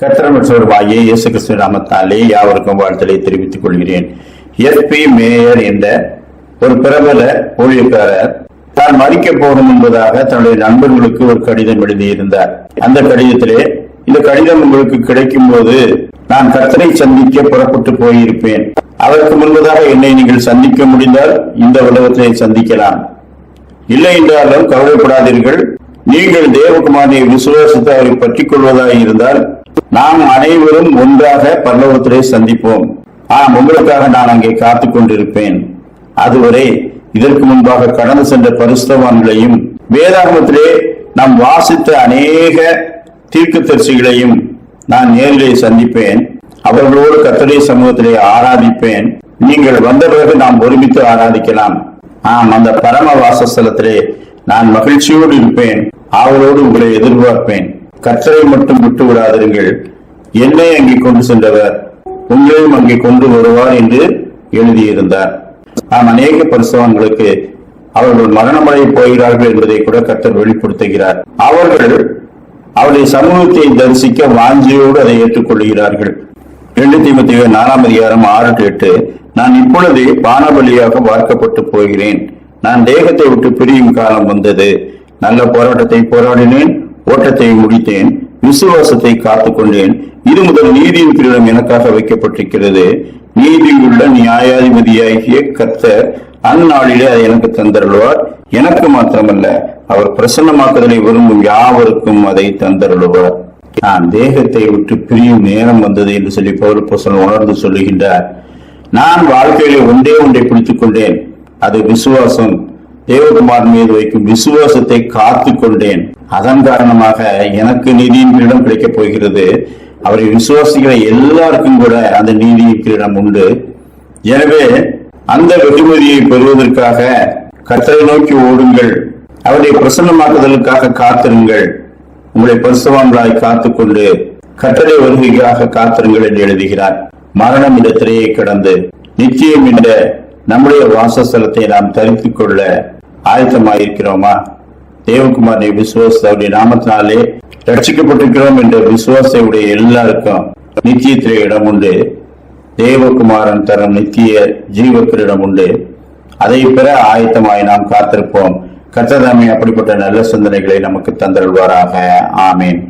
கத்திரமற்றவருமாகிய இயேசு கிறிஸ்து நாமத்தாலே யாவருக்கும் வாழ்த்தலை தெரிவித்துக் கொள்கிறேன். எஸ் பி மேயர் என்ற ஒரு பிரபல ஊழியக்காரர் தான் மறிக்க போகும் என்பதாக தன்னுடைய நண்பர்களுக்கு ஒரு கடிதம் எழுதியிருந்தார். அந்த கடிதத்திலே இந்த கடிதம் உங்களுக்கு கிடைக்கும் போது நான் கர்த்தரை சந்திக்க புறப்பட்டு போயிருப்பேன். அதற்கு முன்பதாக என்னை நீங்கள் சந்திக்க முடிந்தால் இந்த உலகத்தை சந்திக்கலாம். இல்லை என்றாலும் கவலைப்படாதீர்கள். நீங்கள் தேவகுமாரியை விசுவாசித்து அவரை பற்றிக் கொள்வதாக இருந்தால் நாம் அனைவரும் ஒன்றாக பரலோகத்திலே சந்திப்போம். ஆம் உங்களுக்காக நான் அங்கே காத்துக் கொண்டிருப்பேன். அதுவரை இதற்கு முன்பாக கடந்து சென்ற பரிசுத்தவான்களையும் வேதாகமத்திலே நாம் வாசித்த அநேக தீர்க்கதரிசிகளையும் நான் நேரிலே சந்திப்பேன். அவர்களோடு கத்தடைய சமூகத்திலே ஆராதிப்பேன். நீங்கள் வந்த பிறகு நாம் ஒருமித்து ஆராதிக்கலாம். ஆம் அந்த பரம வாசஸ்தலத்திலே நான் மகிழ்ச்சியோடு இருப்பேன். அவரோடு உங்களை எதிர்பார்ப்பேன். கத்தரை மட்டும் விட்டு விடாதிருங்கள் என்னை அங்கே கொண்டு சென்றவர் உங்களையும் அங்கே கொண்டு வருவார் என்று எழுதியிருந்தார். நாம் அநேக பரிசுவான்களுக்கு அவர்கள் மரணமடைய போகிறார்கள் என்பதை கூட கத்தர் வெளிப்படுத்துகிறார். அவர்கள் அவருடைய சமூகத்தை தரிசிக்க வாஞ்சியோடு அதை ஏற்றுக்கொள்கிறார்கள் ரெண்டு தீமத்திய நாலாம் அதிகாரம் ஆறு எட்டு நான் இப்பொழுது பானபலியாக பார்க்கப்பட்டு போகிறேன். நான் தேகத்தை விட்டு பிரியும் காலம் வந்தது. நல்ல போராட்டத்தை போராடினேன். ஓட்டத்தை முடித்தேன் விசுவாசத்தை காத்துக்கொண்டேன் இது முதல் நீதியின் கிரீடம் எனக்காக வைக்கப்பட்டிருக்கிறது. நீதியுள்ள நியாயாதிபதியாகிய கர்த்தர் அந்நாளிலே அதை எனக்கு தந்தருள்வார். எனக்கு மாத்திரமல்ல அவர் பிரசன்னமாக்குதலை விரும்பும் யாவருக்கும் அதை தந்தருள்வார். நான் தேகத்தை விட்டு பிரியும் நேரம் வந்தது என்று சொல்லி பௌரப்போசன் உணர்ந்து சொல்லுகின்றார். நான் வாழ்க்கையில ஒன்றே ஒன்றை பிடித்துக் கொண்டேன். அது விசுவாசம். தேவகுமார் மீது வைக்கும் விசுவாசத்தை காத்து கொண்டேன் அதன் காரணமாக எனக்கு நீதியின் கிரீடம் கிடைக்கப் போகிறது. அவரை விசுவாசிக்கிற எல்லாருக்கும் கூட அந்த நீதியின் கிரீடம் உண்டு. எனவே அந்த வெகுமதியை பெறுவதற்காக கத்தரை நோக்கி ஓடுங்கள். அவருடைய பிரசன்னமாக்குதலுக்காக காத்திருங்கள். உங்களை பரிசுவான்களாய் காத்துக்கொண்டு கட்டளை வருகைக்காக காத்திருங்கள் என்று எழுதுகிறார். மரணம் இந்த திரையை கடந்து நிச்சயம் இந்த நம்முடைய வாசஸ்தலத்தை நாம் தரித்துக் கொள்ள ஆயத்தமாயிருக்கிறோமா? தேவகுமாரை விசுவாச அவருடைய நாமத்தினாலே ரட்சிக்கப்பட்டிருக்கிறோம் என்ற விசுவாசத்தை உடைய எல்லாருக்கும் நித்தியத்திலே இடம் உண்டு. தேவகுமாரன் தரும் நித்திய ஜீவக்கிரிடம் உண்டு. அதை பெற ஆயத்தமாய் நாம் காத்திருப்போம். கர்த்ததாமே அப்படிப்பட்ட நல்ல சிந்தனைகளை நமக்கு தந்தருள்வாராக. ஆமேன்.